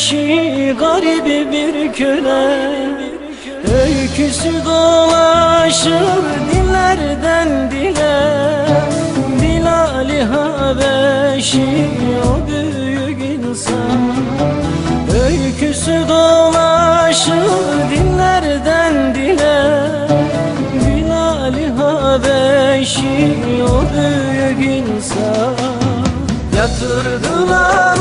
Habeşi garibi bir köle. Öyküsü dolaşır dillerden dile. Bilal-i Habeşi o büyük insan. Öyküsü dolaşır dillerden dile. Bilal-i Habeşi o büyük insan. Yatırdılar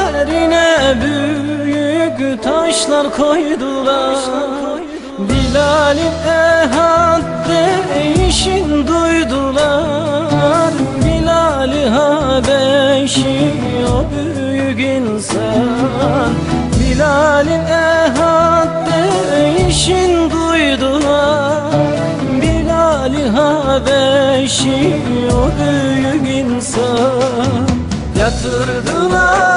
Üzerine büyük taşlar koydular. Bilal'in ehad değişin duydular. Bilal-i Habeşi o büyük insan. Bilal'in ehad değişin duydular. Bilal-i Habeşi o büyük insan. Yatırdılar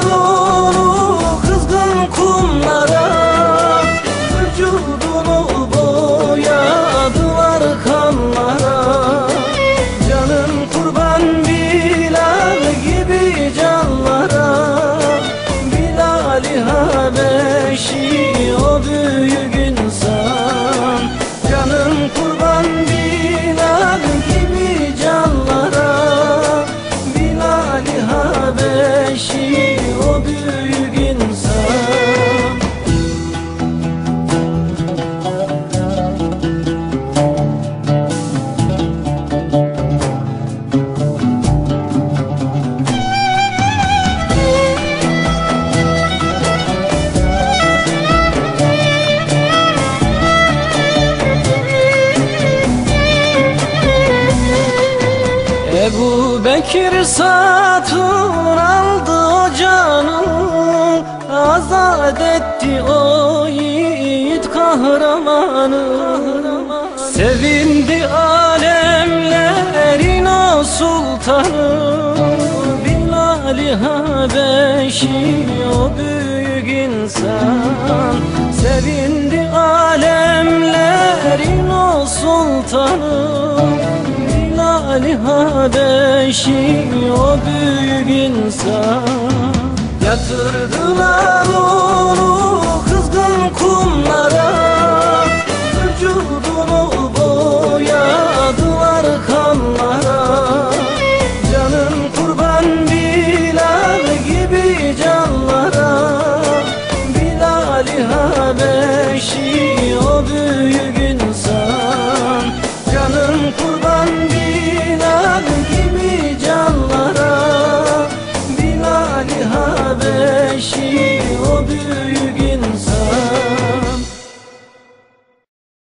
Bekir satın aldı canı Azat etti o yiğit kahramanı. Sevindi alemlerin o sultanı Bilal-i Habeşi o büyük insan. Sevindi alemlerin o sultanı Habeşi o büyük insan. Yatırdılar onu kızgın kumlara. Vücudunu boyadılar kanlara. Canın kurban Bilal gibi canlara. Bilal-i Habeşi